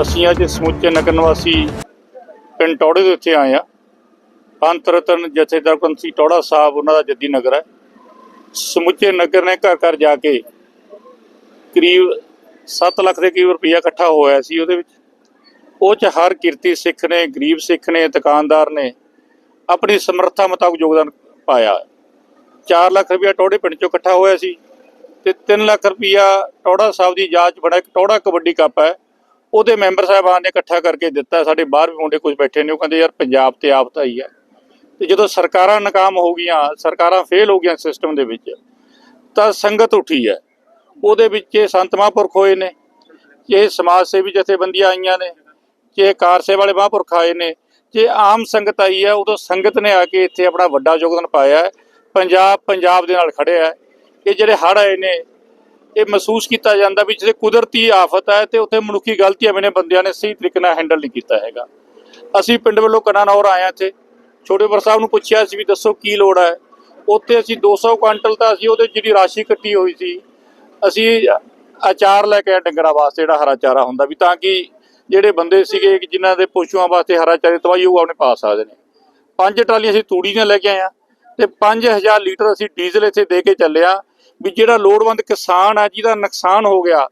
ਅਸੀਂ ਅੱਜ ਸਮੁੱਚੇ ਨਗਰ ਨਿਵਾਸੀ ਪਿੰਡ ਟੋੜੇ ਦੇ ਉੱਤੇ ਆਏ ਆ ਪੰਥ ਰਤਨ ਜਥੇਦਾਰ ਪੰਥੀ ਟੌੜਾ ਸਾਹਿਬ, ਉਹਨਾਂ ਦਾ ਜੱਦੀ ਨਗਰ ਹੈ। ਸਮੁੱਚੇ ਨਗਰ ਨੇ ਘਰ ਘਰ ਜਾ ਕੇ ਕਰੀਬ 7 ਲੱਖ ਦੇ ਕਰੀਬ ਰੁਪਈਆ ਇਕੱਠਾ ਹੋਇਆ ਸੀ ਉਹਦੇ ਵਿੱਚ। ਉਹ ਚ ਹਰ ਕਿਰਤੀ ਸਿੱਖ ਨੇ, ਗਰੀਬ ਸਿੱਖ ਨੇ, ਦੁਕਾਨਦਾਰ ਨੇ ਆਪਣੀ ਸਮਰੱਥਾ ਮੁਤਾਬਕ ਯੋਗਦਾਨ ਪਾਇਆ। 4 ਲੱਖ ਰੁਪਇਆ ਟੌੜੇ ਪਿੰਡ ਚੋਂ ਇਕੱਠਾ ਹੋਇਆ ਸੀ ਤੇ 3 ਲੱਖ ਰੁਪਈਆ ਟੋੜਾ ਸਾਹਿਬ ਦੀ ਯਾਦ ਚ ਬੜਾ ਇੱਕ ਟੋੜਾ ਕਬੱਡੀ ਕੱਪ ਹੈ। ਉਹਦੇ ਮੈਂਬਰ ਸਾਹਿਬਾਨ ਨੇ ਇਕੱਠਾ ਕਰਕੇ ਦਿੱਤਾ, ਸਾਡੇ ਬਾਹਰ ਵੀ ਮੁੰਡੇ ਕੁਝ ਬੈਠੇ ਨੇ, ਉਹ ਕਹਿੰਦੇ ਯਾਰ ਪੰਜਾਬ ਤੇ ਆਫਤ ਆਈ ਹੈ। ਤੇ ਜਦੋਂ ਸਰਕਾਰਾਂ ਨਾਕਾਮ ਹੋ ਗਈਆਂ, ਸਰਕਾਰਾਂ ਫੇਲ ਹੋ ਗਈਆਂ ਸਿਸਟਮ ਦੇ ਵਿੱਚ, ਤਾਂ ਸੰਗਤ ਉੱਠੀ ਹੈ। ਉਹਦੇ ਵਿੱਚ ਇਹ ਸੰਤ ਮਹਾਂਪੁਰਖ ਹੋਏ ਨੇ, ਇਹ ਸਮਾਜ ਸੇਵੀ ਜਥੇਬੰਦੀਆਂ ਆਈਆਂ ਨੇ ਕਿ ਕਾਰ ਸੇਵਾ ਵਾਲੇ ਮਹਾਂਪੁਰਖ ਆਏ ਨੇ, ਜੇ ਆਮ ਸੰਗਤ ਆਈ ਹੈ, ਉਦੋਂ ਸੰਗਤ ਨੇ ਆ ਕੇ ਇੱਥੇ ਆਪਣਾ ਵੱਡਾ ਯੋਗਦਾਨ ਪਾਇਆ ਹੈ, ਪੰਜਾਬ ਪੰਜਾਬ ਦੇ ਨਾਲ ਖੜਿਆ ਹੈ। ਇਹ ਜਿਹੜੇ ਹੜ੍ਹ ਆਏ ਨੇ ਇਹ ਮਹਿਸੂਸ ਕੀਤਾ ਜਾਂਦਾ ਵੀ ਜਿਹੜੇ ਕੁਦਰਤੀ ਆਫਤ ਹੈ ਤੇ ਉੱਥੇ ਮਨੁੱਖੀ ਗਲਤੀਆਂ ਵੀ ਬੰਦਿਆਂ ਨੇ ਸਹੀ ਤਰੀਕੇ ਨਾਲ ਹੈਂਡਲ ਨਹੀਂ ਕੀਤਾ ਹੈਗਾ। ਅਸੀਂ ਪਿੰਡ ਵੱਲੋਂ ਕਨਾਨੌਰ ਆਏ ਹਾਂ ਇੱਥੇ। ਛੋਟੇਪੁਰ ਸਾਹਿਬ ਨੂੰ ਪੁੱਛਿਆ ਸੀ ਵੀ ਦੱਸੋ ਕੀ ਲੋੜ ਹੈ। ਉੱਥੇ ਅਸੀਂ 200 ਕੁਇੰਟਲ ਤਾਂ ਅਸੀਂ ਉਹਦੇ ਜਿਹੜੀ ਰਾਸ਼ੀ ਕੱਟੀ ਹੋਈ ਸੀ, ਅਸੀਂ ਅਚਾਰ ਲੈ ਕੇ ਆਏ ਡੰਗਰਾਂ ਵਾਸਤੇ, ਜਿਹੜਾ ਹਰਾ ਚਾਰਾ ਹੁੰਦਾ ਵੀ ਤਾਂ ਕਿ ਜਿਹੜੇ ਬੰਦੇ ਸੀਗੇ ਕਿ ਜਿਨ੍ਹਾਂ ਦੇ ਪਸ਼ੂਆਂ ਵਾਸਤੇ ਹਰਾ ਚਾਰੇ ਤਵਾਈ ਉਹ ਆਪਣੇ ਪਾ ਸਕਦੇ ਨੇ। ਪੰਜ ਟਰਾਲੀਆਂ ਅਸੀਂ ਤੂੜੀ ਦੀਆਂ ਲੈ ਕੇ ਆਏ ਆ ਤੇ 5000 ਲੀਟਰ ਅਸੀਂ ਡੀਜ਼ਲ ਇੱਥੇ ਦੇ ਕੇ ਚੱਲਿਆ ਵੀ ਜਿਹੜਾ ਲੋੜਵੰਦ ਕਿਸਾਨ ਆ, ਜਿਹਦਾ ਨੁਕਸਾਨ ਹੋ ਗਿਆ,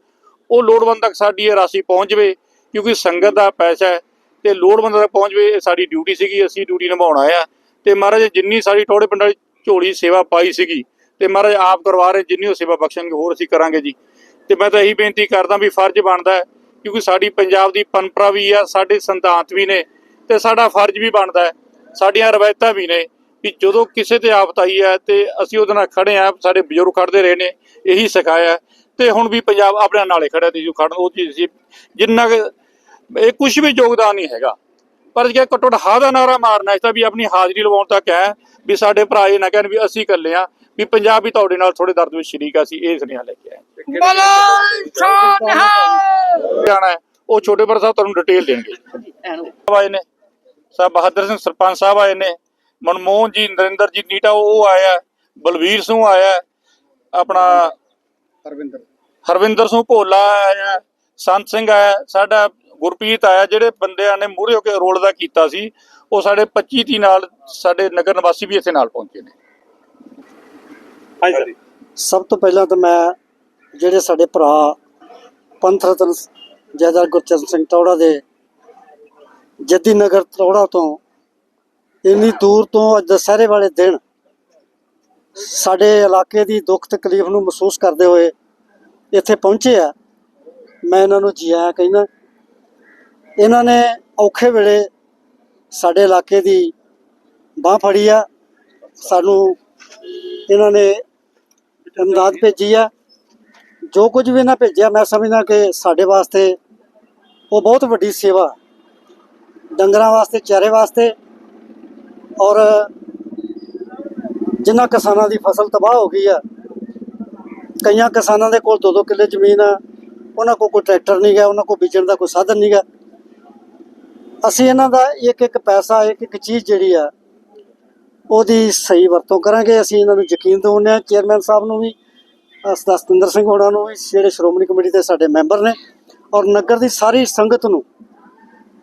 ਉਹ ਲੋੜਵੰਦ ਤੱਕ ਸਾਡੀ ਇਹ ਰਾਸ਼ੀ ਪਹੁੰਚ ਜਵੇ, ਕਿਉਂਕਿ ਸੰਗਤ ਦਾ ਪੈਸਾ ਹੈ ਤੇ ਲੋੜਵੰਦ ਤੱਕ ਪਹੁੰਚ ਜਵੇ, ਇਹ ਸਾਡੀ ਡਿਊਟੀ ਸੀਗੀ, ਅਸੀਂ ਡਿਊਟੀ ਨਿਭਾਉਣਾ ਆ। ਤੇ ਮਹਾਰਾਜ ਜਿੰਨੀ ਸਾਡੀ ਟੋੜੇ ਪਿੰਡ ਵਾਲੀ ਝੋਲੀ ਸੇਵਾ ਪਾਈ ਸੀਗੀ, ਤੇ ਮਹਾਰਾਜ ਆਪ ਕਰਵਾ ਰਹੇ, ਜਿੰਨੀ ਉਹ ਸੇਵਾ ਬਖਸ਼ਣਗੇ, ਹੋਰ ਅਸੀਂ ਕਰਾਂਗੇ ਜੀ। ਤੇ ਮੈਂ ਤਾਂ ਇਹੀ ਬੇਨਤੀ ਕਰਦਾ ਵੀ ਫਰਜ਼ ਬਣਦਾ ਹੈ, ਕਿਉਂਕਿ ਸਾਡੀ ਪੰਜਾਬ ਦੀ ਪਰੰਪਰਾ ਵੀ ਆ, ਸਾਡੇ ਸੰਤਾਂਤ ਵੀ ਨੇ, ਤੇ ਸਾਡਾ ਫਰਜ਼ ਵੀ ਬਣਦਾ ਹੈ, ਸਾਡੀਆਂ ਰਵਾਇਤਾਂ ਵੀ ਨੇ ਕਿ ਜਦੋਂ ਕਿਸੇ ਤੇ ਆਫਤ ਆਈ ਹੈ ਤੇ ਅਸੀਂ ਉਹਦੇ ਨਾਲ ਖੜੇ ਆ ਸਾਡੇ ਬਜ਼ੁਰਗ ਖੜਦੇ ਰਹੇ ਨੇ ਇਹੀ ਸਿਖਾਇਆ। ਤੇ ਹੁਣ ਵੀ ਪੰਜਾਬ ਆਪਣੇ ਨਾਲੇ ਖੜਿਆ ਤੇ ਜੋ ਖੜਨ ਉਹ ਚੀਜ਼ ਸੀ ਜਿੰਨਾ ਇਹ ਕੁਝ ਵੀ ਯੋਗਦਾਨ ਨਹੀਂ ਹੈਗਾ। ਪਰ ਜੇ ਘੱਟੋ ਘੱਟ ਹਾਂ ਦਾ ਨਾਰਾ ਮਾਰਨਾ ਇਸ ਤਾਂ ਵੀ ਆਪਣੀ ਹਾਜ਼ਰੀ ਲਵਾਉਣ ਤੱਕ ਹੈ ਵੀ ਸਾਡੇ ਭਰਾ ਇਹ ਨਾ ਕਹਿਣ ਵੀ ਅਸੀਂ ਇਕੱਲੇ ਆ ਵੀ ਪੰਜਾਬ ਵੀ ਤੁਹਾਡੇ ਨਾਲ ਥੋੜੇ ਦਰਦ ਵਿੱਚ ਸ਼ਰੀਕ ਆ ਸੀ ਇਹ ਸੁਨੇਹਾ ਲੈ ਕੇ ਆਏ ਜਾਣਾ ਹੈ ਉਹ ਛੋਟੇ ਪਰ ਸਾਹਿਬ ਤੁਹਾਨੂੰ ਡਿਟੇਲ ਦੇਣਗੇ। ਸਾਹਿਬ ਆਏ ਨੇ ਸਾਹਿਬ ਬਹਾਦਰ ਸਿੰਘ ਸਰਪੰਚ ਸਾਹਿਬ ਆਏ ਨੇ ਮਨਮੋਹਨ ਜੀ ਨਰਿੰਦਰ ਜੀ ਨੀਟਾ ਉਹ ਆਇਆ ਬਲਵੀਰ ਸਿੰਘ ਆਇਆ ਆਪਣਾ ਹਰਵਿੰਦਰ। ਹਰਵਿੰਦਰ ਸਿੰਘ ਭੋਲਾ ਆਇਆ ਸੰਤ ਸਿੰਘ ਆਇਆ ਸਾਡਾ ਗੁਰਪ੍ਰੀਤ ਆਇਆ ਜਿਹੜੇ ਬੰਦਿਆਂ ਨੇ ਮੂਹਰੇ ਹੋ ਕੇ ਰੋਲ ਦਾ ਕੀਤਾ ਸੀ ਉਹ ਸਾਡੇ 25 ਦੀ ਨਾਲ ਸਾਡੇ ਨਗਰ ਨਿਵਾਸੀ ਵੀ ਇੱਥੇ ਨਾਲ ਪਹੁੰਚੇ ਨੇ। ਹਾਂਜੀ ਸਭ ਤੋਂ ਪਹਿਲਾਂ ਤਾਂ ਮੈਂ ਜਿਹੜੇ ਸਾਡੇ ਭਰਾ ਪੰਥ ਰਤਨ ਜੈਦਾਰ ਗੁਰਚਰਨ ਸਿੰਘ ਟੌੜਾ ਦੇ ਜੱਦੀ ਨਗਰ ਟੌੜਾ ਤੋਂ ਇੰਨੀ ਦੂਰ ਤੋਂ ਅੱਜ ਦਸਹਿਰੇ ਵਾਲੇ ਦਿਨ ਸਾਡੇ ਇਲਾਕੇ ਦੀ ਦੁੱਖ ਤਕਲੀਫ ਨੂੰ ਮਹਿਸੂਸ ਕਰਦੇ ਹੋਏ ਇੱਥੇ ਪਹੁੰਚੇ ਆ। ਮੈਂ ਇਹਨਾਂ ਨੂੰ ਜੀ ਆਇਆਂ ਕਹਿੰਦਾ, ਇਹਨਾਂ ਨੇ ਔਖੇ ਵੇਲੇ ਸਾਡੇ ਇਲਾਕੇ ਦੀ ਬਾਹ ਫੜੀ ਆ। ਸਾਨੂੰ ਇਹਨਾਂ ਨੇ ਇਮਦਾਦ ਭੇਜੀ ਆ। ਜੋ ਕੁਝ ਵੀ ਇਹਨਾਂ ਭੇਜਿਆ, ਮੈਂ ਸਮਝਦਾ ਕਿ ਸਾਡੇ ਵਾਸਤੇ ਉਹ ਬਹੁਤ ਵੱਡੀ ਸੇਵਾ, ਡੰਗਰਾਂ ਵਾਸਤੇ, ਚਾਰੇ ਵਾਸਤੇ ਔਰ ਜਿਨ੍ਹਾਂ ਕਿਸਾਨਾਂ ਦੀ ਫਸਲ ਤਬਾਹ ਹੋ ਗਈ ਆ, ਕਈਆਂ ਕਿਸਾਨਾਂ ਦੇ ਕੋਲ ਦੋ ਦੋ ਕਿੱਲੇ ਜ਼ਮੀਨ ਆ, ਉਹਨਾਂ ਕੋਲ ਕੋਈ ਟਰੈਕਟਰ ਨਹੀਂ ਗਾ ਉਹਨਾਂ ਕੋਲ ਬੀਜਣ ਦਾ ਕੋਈ ਸਾਧਨ ਨਹੀਂ ਗਾ। ਅਸੀਂ ਇਹਨਾਂ ਦਾ ਇੱਕ ਇੱਕ ਪੈਸਾ, ਇੱਕ ਇੱਕ ਚੀਜ਼ ਜਿਹੜੀ ਆ, ਉਹਦੀ ਸਹੀ ਵਰਤੋਂ ਕਰਾਂਗੇ। ਅਸੀਂ ਇਹਨਾਂ ਨੂੰ ਯਕੀਨ ਦਿਵਾਉਂਦੇ ਹਾਂ, ਚੇਅਰਮੈਨ ਸਾਹਿਬ ਨੂੰ ਵੀ, ਅਹ ਸਤਿੰਦਰ ਸਿੰਘ ਹੋਣਾ ਨੂੰ ਵੀ, ਜਿਹੜੇ ਸ਼੍ਰੋਮਣੀ ਕਮੇਟੀ ਦੇ ਸਾਡੇ ਮੈਂਬਰ ਨੇ ਔਰ ਨਗਰ ਦੀ ਸਾਰੀ ਸੰਗਤ ਨੂੰ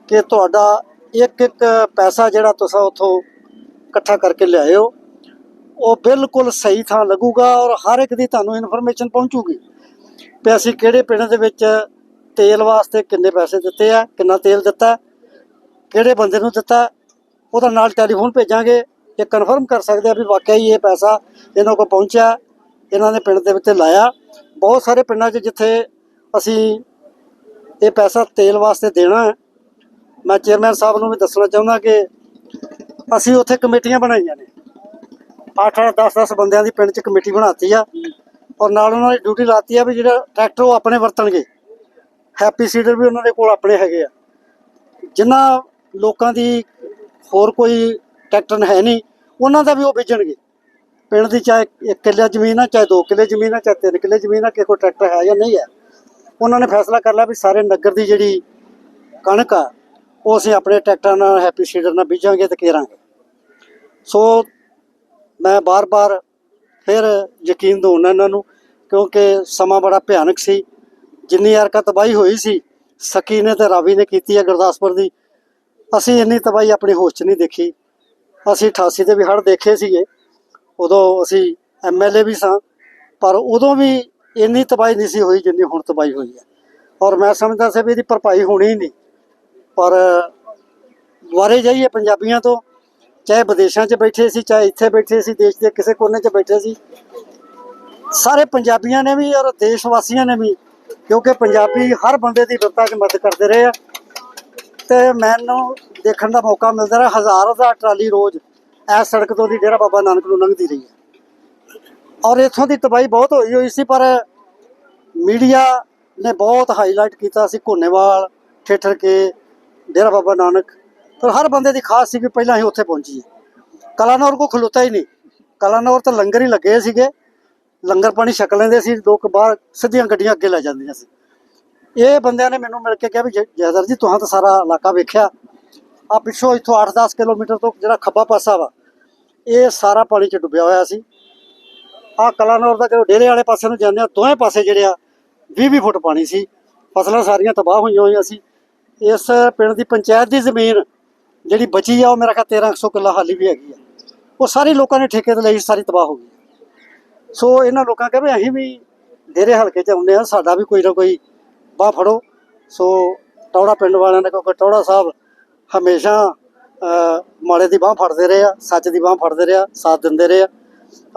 ਕਿ ਤੁਹਾਡਾ ਇੱਕ ਇੱਕ ਪੈਸਾ ਜਿਹੜਾ ਤੁਸੀਂ ਉੱਥੋਂ ਇਕੱਠਾ ਕਰਕੇ ਲਿਆਇਓ, ਉਹ ਬਿਲਕੁਲ ਸਹੀ ਥਾਂ ਲੱਗੂਗਾ ਔਰ ਹਰ ਇੱਕ ਦੀ ਤੁਹਾਨੂੰ ਇਨਫੋਰਮੇਸ਼ਨ ਪਹੁੰਚੂਗੀ ਕਿ ਅਸੀਂ ਕਿਹੜੇ ਪਿੰਡ ਦੇ ਵਿੱਚ ਤੇਲ ਵਾਸਤੇ ਕਿੰਨੇ ਪੈਸੇ ਦਿੱਤੇ ਆ, ਕਿੰਨਾ ਤੇਲ ਦਿੱਤਾ, ਕਿਹੜੇ ਬੰਦੇ ਨੂੰ ਦਿੱਤਾ, ਉਹਦਾ ਨਾਲ ਟੈਲੀਫੋਨ ਭੇਜਾਂਗੇ ਇਹ ਕਨਫਰਮ ਕਰ ਸਕਦੇ ਆ ਵੀ ਵਾਕਿਆ ਹੀ ਇਹ ਪੈਸਾ ਇਹਨਾਂ ਕੋਲ ਪਹੁੰਚਿਆ, ਇਹਨਾਂ ਨੇ ਪਿੰਡ ਦੇ ਵਿੱਚ ਲਾਇਆ। ਬਹੁਤ ਸਾਰੇ ਪਿੰਡਾਂ 'ਚ ਜਿੱਥੇ ਅਸੀਂ ਇਹ ਪੈਸਾ ਤੇਲ ਵਾਸਤੇ ਦੇਣਾ ਮੈਂ ਚੇਅਰਮੈਨ ਸਾਹਿਬ ਨੂੰ ਵੀ ਦੱਸਣਾ ਚਾਹੁੰਦਾ ਕਿ ਅਸੀਂ ਉੱਥੇ ਕਮੇਟੀਆਂ ਬਣਾਈਆਂ ਨੇ। 8 10 10 ਬੰਦਿਆਂ ਦੀ ਪਿੰਡ 'ਚ ਕਮੇਟੀ ਬਣਾਤੀ ਆ। ਔਰ ਨਾਲ ਉਹਨਾਂ ਦੀ ਡਿਊਟੀ ਲਾਤੀ ਆ ਵੀ ਜਿਹੜਾ ਟਰੈਕਟਰ ਉਹ ਆਪਣੇ ਵਰਤਣਗੇ। ਹੈਪੀ ਸੀਡਰ ਵੀ ਉਹਨਾਂ ਦੇ ਕੋਲ ਆਪਣੇ ਹੈਗੇ ਆ। ਜਿਨ੍ਹਾਂ ਲੋਕਾਂ ਦੀ ਹੋਰ ਕੋਈ ਟਰੈਕਟਰ ਹੈ ਨਹੀਂ, ਉਹਨਾਂ ਦਾ ਵੀ ਉਹ ਬੀਜਣਗੇ। ਪਿੰਡ ਦੀ ਚਾਹੇ ਇੱਕ ਕਿੱਲੇ ਜ਼ਮੀਨ ਆ, ਚਾਹੇ ਦੋ ਕਿੱਲੇ ਜ਼ਮੀਨ ਆ, ਚਾਹੇ ਤਿੰਨ ਕਿੱਲੇ ਜ਼ਮੀਨ ਆ ਕਿ ਕੋਈ ਟਰੈਕਟਰ ਹੈ ਜਾਂ ਨਹੀਂ ਹੈ। ਉਹਨਾਂ ਨੇ ਫੈਸਲਾ ਕਰ ਲਿਆ ਵੀ ਸਾਰੇ ਨਗਰ ਦੀ ਜਿਹੜੀ ਕਣਕ ਆ ਉਹ ਅਸੀਂ ਆਪਣੇ ਟਰੈਕਟਰਾਂ ਨਾਲ, ਹੈਪੀ ਸੀਡਰ ਨਾਲ ਬੀਜਾਂਗੇ ਤੇ ਕੇਰਾਂਗੇ। ਸੋ ਮੈਂ ਬਾਰ-ਬਾਰ ਫਿਰ ਯਕੀਨ ਦਿਵਾਉਣਾ ਇਹਨਾਂ ਨੂੰ, ਕਿਉਂਕਿ ਸਮਾਂ ਬੜਾ ਭਿਆਨਕ ਸੀ। ਜਿੰਨੀ ਹਰਕਤ ਤਬਾਹੀ ਹੋਈ ਸੀ, ਸਕੀ ਨੇ ਤੇ ਰਾਵੀ ਨੇ ਕੀਤੀ ਹੈ ਗੁਰਦਾਸਪੁਰ ਦੀ, ਅਸੀਂ ਇੰਨੀ ਤਬਾਹੀ ਆਪਣੀ ਹੋਸ਼ 'ਚ ਨਹੀਂ ਦੇਖੀ। ਅਸੀਂ 88 ਦੇ ਵੀ ਹੜ੍ਹ ਦੇਖੇ ਸੀਗੇ, ਉਦੋਂ ਅਸੀਂ ਐਮਐਲਏ ਵੀ ਸਾਂ, ਪਰ ਉਦੋਂ ਵੀ ਇੰਨੀ ਤਬਾਹੀ ਨਹੀਂ ਸੀ ਹੋਈ ਜਿੰਨੀ ਹੁਣ ਤਬਾਹੀ ਹੋਈ ਹੈ। ਔਰ ਮੈਂ ਸਮਝਦਾ ਸੀ ਵੀ ਇਹਦੀ ਭਰਪਾਈ ਹੋਣੀ ਹੀ ਨਹੀਂ। ਪਰ ਵਾਰੇ ਜਾਈਏ ਪੰਜਾਬੀਆਂ ਤੋਂ, ਚਾਹੇ ਵਿਦੇਸ਼ਾਂ 'ਚ ਬੈਠੇ ਸੀ, ਚਾਹੇ ਇੱਥੇ ਬੈਠੇ ਸੀ, ਦੇਸ਼ ਦੇ ਕਿਸੇ ਕੋਨੇ 'ਚ ਬੈਠੇ ਸੀ, ਸਾਰੇ ਪੰਜਾਬੀਆਂ ਨੇ ਵੀ ਔਰ ਦੇਸ਼ ਵਾਸੀਆਂ ਨੇ ਵੀ, ਕਿਉਂਕਿ ਪੰਜਾਬੀ ਹਰ ਬੰਦੇ ਦੀ ਵਿਪਤਾ 'ਚ ਮਦਦ ਕਰਦੇ ਰਹੇ ਆ। ਤੇ ਮੈਨੂੰ ਦੇਖਣ ਦਾ ਮੌਕਾ ਮਿਲਦਾ ਰਿਹਾ, ਹਜ਼ਾਰ ਹਜ਼ਾਰ ਟਰਾਲੀ ਰੋਜ਼ ਇਸ ਸੜਕ ਤੋਂ ਦੀ ਡੇਰਾ ਬਾਬਾ ਨਾਨਕ ਨੂੰ ਲੰਘਦੀ ਰਹੀ ਹੈ। ਔਰ ਇੱਥੋਂ ਦੀ ਤਬਾਹੀ ਬਹੁਤ ਹੋਈ ਹੋਈ ਸੀ, ਪਰ ਮੀਡੀਆ ਨੇ ਬਹੁਤ ਹਾਈਲਾਈਟ ਕੀਤਾ ਸੀ, ਘੋਨੇਵਾਲ, ਠੇਠਰ ਕੇ ਡੇਰਾ ਬਾਬਾ ਨਾਨਕ। ਪਰ ਹਰ ਬੰਦੇ ਦੀ ਖਾਸ ਸੀ ਕਿ ਪਹਿਲਾਂ ਹੀ ਉੱਥੇ ਪਹੁੰਚੀਏ। ਕਲਾਨੌਰ ਕੋ ਖਲੋਤਾ ਹੀ ਨਹੀਂ। ਕਲਾਨੌਰ ਤਾਂ ਲੰਗਰ ਹੀ ਲੱਗੇ ਸੀਗੇ। ਲੰਗਰ ਪਾਣੀ ਛਕ ਲੈਂਦੇ ਸੀ, ਲੋਕ ਬਾਹਰ ਸਿੱਧੀਆਂ ਗੱਡੀਆਂ ਅੱਗੇ ਲੈ ਜਾਂਦੀਆਂ ਸੀ। ਇਹ ਬੰਦਿਆਂ ਨੇ ਮੈਨੂੰ ਮਿਲ ਕੇ ਕਿਹਾ ਵੀ ਜੈ- ਜੈਦਰ ਜੀ, ਤੁਹਾਂ ਤਾਂ ਸਾਰਾ ਇਲਾਕਾ ਵੇਖਿਆ। ਆ ਪਿੱਛੋਂ ਇੱਥੋਂ 8-10 ਕਿਲੋਮੀਟਰ ਤੋਂ ਜਿਹੜਾ ਖੱਬਾ ਪਾਸਾ ਵਾ, ਇਹ ਸਾਰਾ ਪਾਣੀ 'ਚ ਡੁੱਬਿਆ ਹੋਇਆ ਸੀ। ਆ ਕਲਾਨੌਰ ਦਾ ਜਦੋਂ ਡੇਰੇ ਵਾਲੇ ਪਾਸੇ ਨੂੰ ਜਾਂਦੇ ਆ, ਦੋਵੇਂ ਪਾਸੇ ਜਿਹੜੇ ਆ 20-20 ਫੁੱਟ ਪਾਣੀ ਸੀ। ਫਸਲਾਂ ਸਾਰੀਆਂ ਤਬਾਹ ਹੋਈਆਂ ਹੋਈਆਂ ਸੀ। ਇਸ ਪਿੰਡ ਦੀ ਪੰਚਾਇਤ ਦੀ ਜ਼ਮੀਨ ਜਿਹੜੀ ਬਚੀ ਆ, ਉਹ ਮੇਰਾ ਖਿਆਲ 1300 ਕਿੱਲਾ ਹਾਲੀ ਵੀ ਹੈਗੀ ਆ। ਉਹ ਸਾਰੇ ਲੋਕਾਂ ਨੇ ਠੇਕੇ ਤੇ ਲਈ, ਸਾਰੀ ਤਬਾਹ ਹੋ ਗਈ। ਸੋ ਇਹਨਾਂ ਲੋਕਾਂ ਕਹੇ ਵੀ ਅਸੀਂ ਵੀ ਡੇਰੇ ਹਲਕੇ ਚ ਆਉਂਦੇ ਆ ਸਾਡਾ ਵੀ ਕੋਈ ਨਾ ਕੋਈ ਬਾਹ ਫੜੋ। ਸੋ ਟੌੜਾ ਪਿੰਡ ਵਾਲਿਆਂ ਨੇ, ਕਿਉਂਕਿ ਟੌੜਾ ਸਾਹਿਬ ਹਮੇਸ਼ਾ ਮਾੜੇ ਦੀ ਬਾਹ ਫੜਦੇ ਰਹੇ ਆ, ਸੱਚ ਦੀ ਬਾਹ ਫੜਦੇ ਰਹੇ ਆ, ਸਾਥ ਦਿੰਦੇ ਰਹੇ ਆ।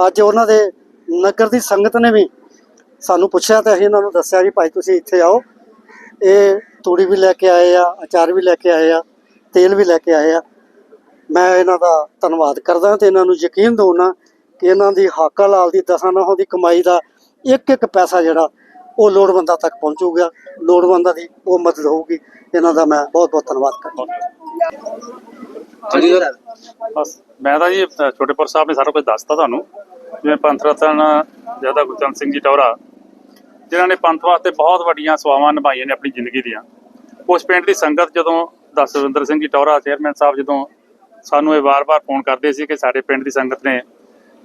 ਅੱਜ ਉਹਨਾਂ ਦੇ ਨਗਰ ਦੀ ਸੰਗਤ ਨੇ ਵੀ ਸਾਨੂੰ ਪੁੱਛਿਆ ਤੇ ਅਸੀਂ ਇਹਨਾਂ ਨੂੰ ਦੱਸਿਆ ਵੀ ਭਾਈ ਤੁਸੀਂ ਇੱਥੇ ਆਓ। ਇਹ ਤੂੜੀ ਵੀ ਲੈ ਕੇ ਆਏ ਆ, ਅਚਾਰ ਵੀ ਲੈ ਕੇ ਆਏ ਆ, ਤੇਲ ਵੀ ਲੈ ਕੇ ਆਏ ਆ। ਮੈਂ ਇਹਨਾਂ ਦਾ ਧੰਨਵਾਦ ਕਰਦਾ ਤੇ ਇਹਨਾਂ ਨੂੰ ਯਕੀਨ ਦਿਵਾਉਣਾ ਕਿ ਇਹਨਾਂ ਦੀ ਹਾਕਾ ਲਾਲ ਦੀ ਦਸਾਂ ਨਹੁੰ ਦੀ ਕਮਾਈ ਦਾ ਇੱਕ ਇੱਕ ਪੈਸਾ ਜਿਹੜਾ ਉਹ ਲੋੜਵੰਦਾਂ ਤੱਕ ਪਹੁੰਚੂਗਾ। ਲੋੜਵੰਦਾਂ ਦੀ ਉਹ ਮਦਦ ਹੋਊਗੀ। ਇਹਨਾਂ ਦਾ ਮੈਂ ਬਹੁਤ ਬਹੁਤ ਧੰਨਵਾਦ ਕਰਦਾ। ਹਾਂਜੀ ਸਰ ਬਸ, ਮੈਂ ਤਾਂ ਜੀ ਛੋਟੇਪੁਰ ਸਾਹਿਬ ਨੇ ਸਾਰਾ ਕੁਝ ਦੱਸਤਾ ਤੁਹਾਨੂੰ। ਜਿਵੇਂ ਪੰਥ ਰਤਨ ਜ਼ਿਆਦਾ ਗੁਰਚਰਨ ਸਿੰਘ ਜੀ ਟੌਰਾ ਜਿਨ੍ਹਾਂ ਨੇ ਪੰਥ ਵਾਸਤੇ ਬਹੁਤ ਵੱਡੀਆਂ ਸੇਵਾਵਾਂ ਨਿਭਾਈਆਂ ਨੇ ਆਪਣੀ ਜ਼ਿੰਦਗੀ ਦੀਆਂ। ਉਸ ਪਿੰਡ ਦੀ ਸੰਗਤ ਜਦੋਂ ਦਸਵਿੰਦਰ ਸਿੰਘ ਜੀ ਟੌਰਾ ਚੇਅਰਮੈਨ ਸਾਹਿਬ ਜਦੋਂ ਸਾਨੂੰ ਇਹ ਵਾਰ-ਵਾਰ ਫੋਨ ਕਰਦੇ ਸੀ ਕਿ ਸਾਡੇ ਪਿੰਡ ਦੀ ਸੰਗਤ ਨੇ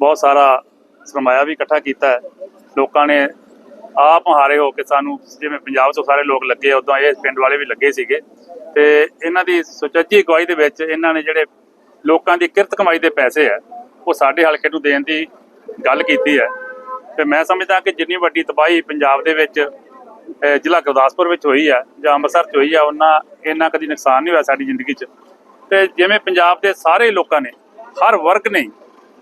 ਬਹੁਤ ਸਾਰਾ ਸਰਮਾਇਆ ਵੀ ਇਕੱਠਾ ਕੀਤਾ ਹੈ। ਲੋਕਾਂ ਨੇ ਆਪ ਹਾਰੇ ਹੋ ਕੇ ਸਾਨੂੰ, ਜਿਵੇਂ ਪੰਜਾਬ ਤੋਂ ਸਾਰੇ ਲੋਕ ਲੱਗੇ ਉਦੋਂ ਇਹ ਪਿੰਡ ਵਾਲੇ ਵੀ ਲੱਗੇ ਸੀਗੇ। ਤੇ ਇਹਨਾਂ ਦੀ ਸੁਚੱਜੀ ਅਗਵਾਈ ਦੇ ਵਿੱਚ ਇਹਨਾਂ ਨੇ ਜਿਹੜੇ ਲੋਕਾਂ ਦੀ ਕਿਰਤ ਕਮਾਈ ਦੇ ਪੈਸੇ ਹੈ ਉਹ ਸਾਡੇ ਹਲਕੇ ਨੂੰ ਦੇਣ ਦੀ ਗੱਲ ਕੀਤੀ ਹੈ। ਤੇ ਮੈਂ ਸਮਝਦਾ ਕਿ ਜਿੰਨੀ ਵੱਡੀ ਤਬਾਹੀ ਪੰਜਾਬ ਦੇ ਵਿੱਚ ਜ਼ਿਲ੍ਹਾ ਗੁਰਦਾਸਪੁਰ ਵਿੱਚ ਹੋਈ ਹੈ ਜਾਂ ਅੰਮ੍ਰਿਤਸਰ 'ਚ ਹੋਈ ਆ, ਉਹਨਾਂ ਇੰਨਾ ਕਦੀ ਨੁਕਸਾਨ ਨਹੀਂ ਹੋਇਆ ਸਾਡੀ ਜ਼ਿੰਦਗੀ 'ਚ। ਤੇ ਜਿਵੇਂ ਪੰਜਾਬ ਦੇ ਸਾਰੇ ਲੋਕਾਂ ਨੇ, ਹਰ ਵਰਗ ਨੇ,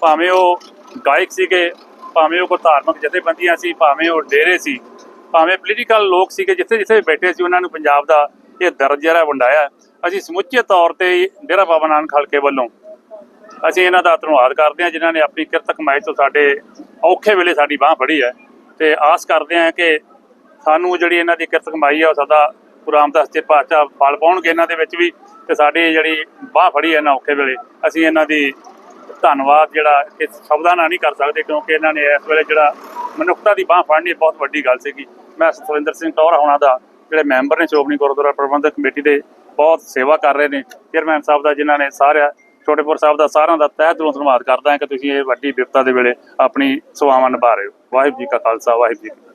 ਭਾਵੇਂ ਉਹ ਗਾਇਕ ਸੀਗੇ, ਭਾਵੇਂ ਉਹ ਕੋਈ ਧਾਰਮਿਕ ਜਥੇਬੰਦੀਆਂ ਸੀ, ਭਾਵੇਂ ਉਹ ਡੇਰੇ ਸੀ, ਭਾਵੇਂ ਪੋਲੀਟੀਕਲ ਲੋਕ ਸੀਗੇ, ਜਿੱਥੇ ਜਿੱਥੇ ਬੈਠੇ ਸੀ, ਉਹਨਾਂ ਨੂੰ ਪੰਜਾਬ ਦਾ ਇਹ ਦਰਦ ਜਿਹੜਾ ਵੰਡਾਇਆ। ਅਸੀਂ ਸਮੁੱਚੇ ਤੌਰ ਤੇ ਡੇਰਾ ਬਾਬਾ ਨਾਨਕ ਹਲਕੇ ਵੱਲੋਂ ਅਸੀਂ ਇਹਨਾਂ ਦਾ ਧੰਨਵਾਦ ਕਰਦੇ ਹਾਂ, ਜਿਨ੍ਹਾਂ ਨੇ ਆਪਣੀ ਕਿਰਤ ਕਮਾਈ ਤੋਂ ਸਾਡੇ ਔਖੇ ਵੇਲੇ ਸਾਡੀ ਬਾਹ ਫੜੀ ਹੈ। ਤੇ ਆਸ ਕਰਦੇ ਹਾਂ ਕਿ ਸਾਨੂੰ ਜਿਹੜੀ ਇਹਨਾਂ ਦੀ ਕਿਰਤ ਕਮਾਈ ਹੈ ਉਹ ਸਦਾ ਗੁਰੂ ਰਾਮਦਾਸ ਜੀ ਪਾਤਸ਼ਾਹ ਫਲ ਪਾਉਣਗੇ ਇਹਨਾਂ ਦੇ ਵਿੱਚ ਵੀ ਤੇ ਸਾਡੀ ਜਿਹੜੀ ਬਾਹ ਫੜੀ ਹੈ ਇਹਨਾਂ ਔਖੇ ਵੇਲੇ, ਅਸੀਂ ਇਹਨਾਂ ਦੀ ਧੰਨਵਾਦ ਜਿਹੜਾ ਕਿ ਸ਼ਬਦਾਂ ਨਾਲ ਨਹੀਂ ਕਰ ਸਕਦੇ ਕਿਉਂਕਿ ਇਹਨਾਂ ਨੇ ਇਸ ਵੇਲੇ ਜਿਹੜਾ ਮਨੁੱਖਤਾ ਦੀ ਬਾਹ ਫੜਨੀ ਬਹੁਤ ਵੱਡੀ ਗੱਲ ਸੀਗੀ। ਮੈਂ ਸਤਵਿੰਦਰ ਸਿੰਘ ਟੌਹਰਾ ਹੋਣਾ ਦਾ ਜਿਹੜੇ ਮੈਂਬਰ ਨੇ ਸ਼੍ਰੋਮਣੀ ਗੁਰਦੁਆਰਾ ਪ੍ਰਬੰਧਕ ਕਮੇਟੀ ਦੇ ਬਹੁਤ ਸੇਵਾ ਕਰ ਰਹੇ ਨੇ। ਚੇਅਰਮੈਨ ਸਾਹਿਬ ਦਾ ਜਿਨ੍ਹਾਂ ਨੇ ਸਾਰਿਆਂ, ਛੋਟੇਪੁਰ ਸਾਹਿਬ ਦਾ ਸਾਰਿਆਂ ਦਾ ਤਹਿ ਦਿਲੋਂ ਧੰਨਵਾਦ ਕਰਦਾ ਹਾਂ ਕਿ ਤੁਸੀਂ ਇਹ ਵੱਡੀ ਵਿਪਤਾ ਦੇ ਵੇਲੇ ਆਪਣੀ ਸੇਵਾਵਾਂ ਨਿਭਾ ਰਹੇ ਹੋ। ਵਾਹਿਗੁਰੂ ਜੀ ਕਾ ਖਾਲਸਾ, ਵਾਹਿਗੁਰੂ ਜੀ